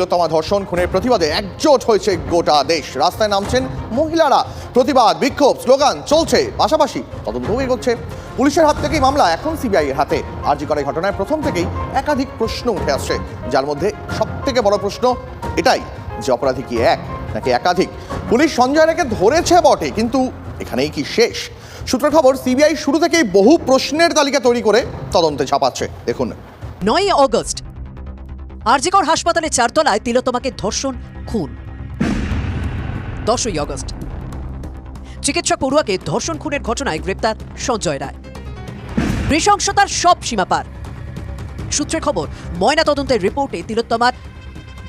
তিলোত্তমা ধর্ষণ খুনের প্রতিবাদে একজোট হয়েছে গোটা দেশ। রাস্তায় নামছেন মহিলারা। প্রতিবাদ, বিক্ষোভ, স্লোগান চলছে। পাশাপাশি তদন্তও এগোচ্ছে। পুলিশের হাত থেকেই মামলা এখন সিবিআই এর হাতে। আরজি করে ঘটনায় প্রথম থেকেই একাধিক প্রশ্ন উঠে আসছে। যার মধ্যে সব থেকে বড় প্রশ্ন এটাই যে অপরাধী কি এক নাকি একাধিক? পুলিশ সঞ্জয় রায়কে ধরেছে বটে, কিন্তু এখানেই কি শেষ? সূত্র খবর, সিবিআই শুরু থেকেই বহু প্রশ্নের তালিকা তৈরি করে তদন্তে ছাপাচ্ছে। দেখুন। নয় অগস্ট আরজিকর হাসপাতালে চারতলায় তিলোত্তমাকে ধর্ষণ, খুন। দশই অগস্ট। চিকিৎসক পড়ুয়াকে ধর্ষণ, খুনের ঘটনায় গ্রেপ্তার সঞ্জয় রায়। নৃশংসতার সব সীমা পার। সূত্রের খবর ময়না তদন্তের রিপোর্টে তিলোত্তমার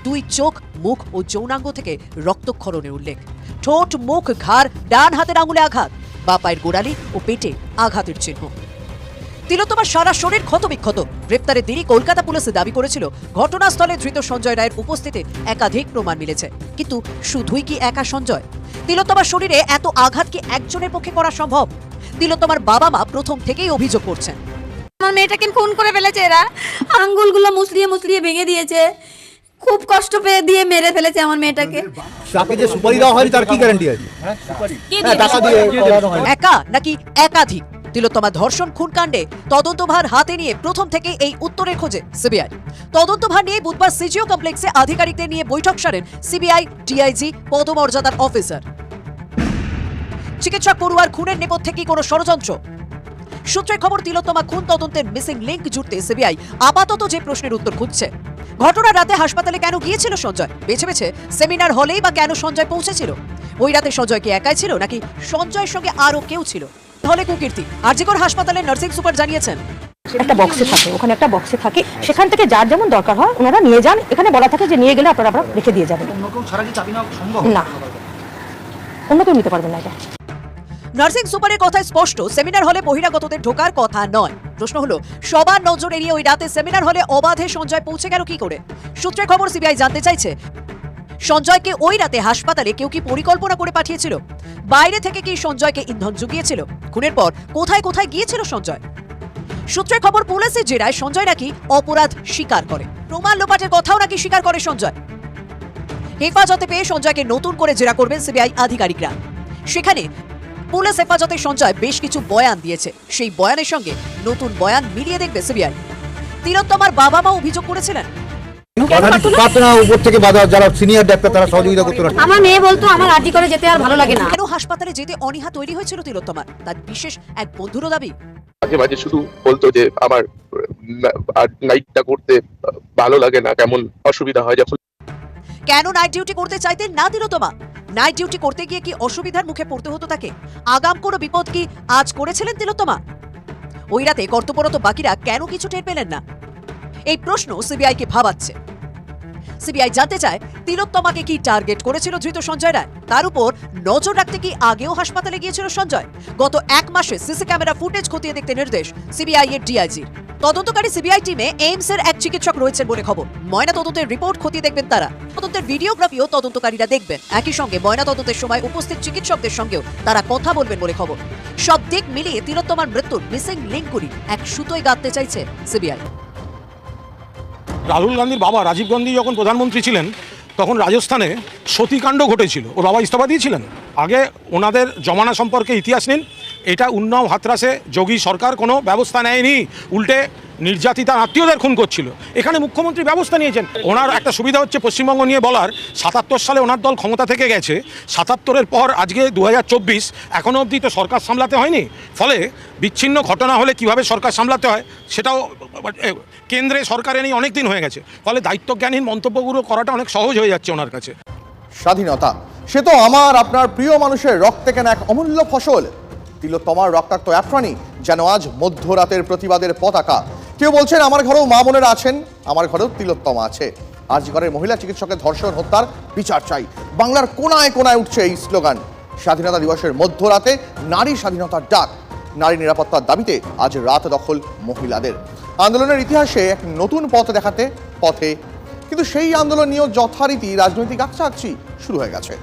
দুই চোখ, মুখ ও যৌনাঙ্গ থেকে রক্তক্ষরণের উল্লেখ। ঠোঁট, মুখ, ঘাড়, ডান হাতের আঙুলে আঘাত, বা পায়ের গোড়ালি ও পেটে আঘাতের চিহ্ন। তিলোত্তমার সারা শরীর ক্ষতবিক্ষত। গ্রেপ্তারের দেরি কলকাতা পুলিশ দাবি করেছিল ঘটনাস্থলে ধৃত সঞ্জয় রায়ের উপস্থিতিতে একাধিক প্রমাণ মিলেছে। কিন্তু শুধুই কি একা সঞ্জয়? তিলোত্তমার শরীরে এত আঘাত কি একজনের পক্ষে করা সম্ভব? তিলোত্তমার বাবা মা প্রথম থেকেই অভিযোগ করছেন। আমার মেয়েটাকে খুন করে ফেলেছে এরা? আঙ্গুলগুলো মুসলিয়ে মুসলিয়ে ভেঙে দিয়েছে। খুব কষ্ট পেয়ে দিয়ে মেরে ফেলেছে আমার মেয়েটাকে। তাকে যে সুপারি দেওয়া হয়নি তার কি গ্যারান্টি আছে? কে হ্যাঁ, টাকা দিয়ে একা নাকি একাধিক? তিলোত্তমা ধর্ষণ খুন কাণ্ডে তদন্তভার হাতে নিয়ে প্রথম থেকে এই উত্তরের খোঁজে সিবিআই। তদন্তভার নিয়ে বুধবার সিজিও কমপ্লেক্সে আধিকারিকদের নিয়ে বৈঠক সারেন সিবিআই ডিআইজি পদমর্যাদার অফিসার। চিকিৎসক পড়ুয়ার খুনের নেপথ্যে কি কোনো ষড়যন্ত্র? সূত্রের খবর, তিলোত্তমা খুন তদন্তের মিসিং লিংক জুড়তে সিবিআই আপাতত যে প্রশ্নের উত্তর খুঁজছে। ঘটনার রাতে হাসপাতালে কেন গিয়েছিল সঞ্জয়? বেছে বেছে সেমিনার হলেই বা কেন সঞ্জয় পৌঁছেছিল? ওই রাতে সঞ্জয় কি একাই ছিল নাকি সঞ্জয়ের সঙ্গে আরও কেউ ছিল? তাহলে কুকীর্তি আরজিকর হাসপাতালের নার্সিং সুপার জানিয়েছেন। একটা বক্সে থাকে ওখানে একটা বক্সে থাকে সেখান থেকে যার যেমন দরকার হয় ওনারা নিয়ে যান এখানে বলা থাকে যে নিয়ে গেলে আপনারা আপনারা রেখে দিয়ে যাবেন। না। অন্য কেউ নিতে পারবেন না এটা। নার্সিং সুপারের কথায় স্পষ্ট সেমিনার হলে বহিরাগতদের ঢোকার কথা নয়। প্রশ্ন হলো সবার নজর এড়িয়ে ওই রাতে সেমিনার হলে অবাধে সঞ্জয় পৌঁছে গেল কি করে? সূত্রের খবর সিবিআই জানতে চাইছে সঞ্জয়কে ওই রাতে হাসপাতালে কেউ কি পরিকল্পনা করে পাঠিয়েছিল? বাইরে থেকে কি সঞ্জয়কে ইন্ধন জুগিয়েছিল? খুনের পর কোথায় কোথায় গিয়েছিল সঞ্জয়? সূত্রের খবর পুলিশের জেরায় সঞ্জয় নাকি অপরাধ স্বীকার করে। প্রমাণ লোপাটের কথাও নাকি স্বীকার করে সঞ্জয়। হেফাজতে পেয়ে সঞ্জয়কে নতুন করে জেরা করবেন সিবিআই আধিকারিকরা। সেখানে পুলিশ হেফাজতে সঞ্জয় বেশ কিছু বয়ান দিয়েছে। সেই বয়ানের সঙ্গে নতুন বয়ান মিলিয়ে দেখবে সিবিআই। তিলোত্তমার বাবা মা অভিযোগ করেছিলেন পারতো উপর থেকে বাধা যারা সিনিয়র ডাক্তার তারা সহযোগিতা করতে পারে আমার মেয়ে বলতো আমার আর্টি করে যেতে আর ভালো লাগে না। কেন হাসপাতালে যেতে অনীহা তৈরি হয়েছিল তিলোত্তমার? তার বিশেষ এক বন্ধুরও দাবি। মাঝে মাঝে শুধু বলতো যে আমার নাইটটা করতে ভালো লাগে না কেমন অসুবিধা হয়? যখন কেন নাইট ডিউটি করতে চাইতেন না তিলোত্তমা? নাইট ডিউটি করতে গিয়ে কি অসুবিধার মুখে পড়তে হতো তাকে? আগাম কোনো বিপদ কি আজ করেছিলেন তিলোত্তমা? ওই রাতে কর্তব্যরত বাকিরা কেন কিছু টের পেলেন না? এই প্রশ্ন সিবিআইকে ভাবাচ্ছে। সিবিআই জানতে চায় তিলোত্তমাকে কি টার্গেট করেছিল ধৃত সঞ্জয় রায়? তার উপর নজর রাখতে কি আগেও হাসপাতালে গিয়েছিল সঞ্জয়? গত এক মাসে সিসি ক্যামেরা ফুটেজ খতিয়ে দেখতে নির্দেশ সিবিআই এর ডিআইজির। তদন্তকারী সিবিআই টিমে এইমস এর এক চিকিৎসক রয়েছেন বলে খবর। ময়না তদন্তের রিপোর্ট খতিয়ে দেখবেন তারা। তদন্তের ভিডিওগ্রাফিও তদন্তকারীরা দেখবেন। একই সঙ্গে ময়না তদন্তের সময় উপস্থিত চিকিৎসকদের সঙ্গেও তারা কথা বলবেন বলে খবর। সব দিক মিলিয়ে তিলোত্তমার মৃত্যুর মিসিং লিঙ্কগুলি এক সুতোয় গাঁথতে চাইছে সিবিআই। রাহুল গান্ধীর বাবা রাজীব গান্ধী যখন প্রধানমন্ত্রী ছিলেন, তখন রাজস্থানে সতীকাণ্ড ঘটেছিল। ওর বাবা ইস্তফা দিয়েছিলেন আগে ওনাদের জমানা সম্পর্কে ইতিহাস নিন। এটা উন্নাও হাতরাসে যোগী সরকার কোনো ব্যবস্থা নেয়নি। উল্টে নির্যাতিতা আত্মীয়দের খুন করছিল। এখানে মুখ্যমন্ত্রী ব্যবস্থা নিয়েছেন। ওনার একটা সুবিধা হচ্ছে পশ্চিমবঙ্গ নিয়ে বলার, সাতাত্তর সালে ওনার দল ক্ষমতা থেকে গেছে। সাতাত্তরের পর আজকে দু হাজার চব্বিশ এখনও অবধি তো সরকার সামলাতে হয়নি। ফলে বিচ্ছিন্ন ঘটনা হলে কীভাবে সরকার সামলাতে হয়, সেটাও কেন্দ্রে সরকারে নেই অনেক দিন হয়ে গেছে। ফলে দায়িত্বজ্ঞানহীন মন্তব্যগুলো করাটা অনেক সহজ হয়ে যাচ্ছে ওনার কাছে। স্বাধীনতা, সে তো আমার, আপনার প্রিয় মানুষের রক্তে কেনা এক অমূল্য ফসল। তিলোত্তমার রক্তাক্ত অ্যাফ্রানি যেন আজ মধ্যরাতের প্রতিবাদের পতাকা। কেউ বলছেন, আমার ঘরেও মা বোনেরা আছেন, আমার ঘরেও তিলোত্তমা আছে। আজ ঘরের মহিলা চিকিৎসকের ধর্ষণ, হত্যার বিচার চাই। বাংলার কোনায় কোনায় উঠছে এই স্লোগান। স্বাধীনতা দিবসের মধ্যরাতে নারী স্বাধীনতার ডাক। নারী নিরাপত্তার দাবিতে আজ রাত দখল মহিলাদের। আন্দোলনের ইতিহাসে এক নতুন পথ দেখাতে পথে। কিন্তু সেই আন্দোলন নিয়েও যথারীতি রাজনৈতিক আকচা আকচি শুরু হয়ে গেছে।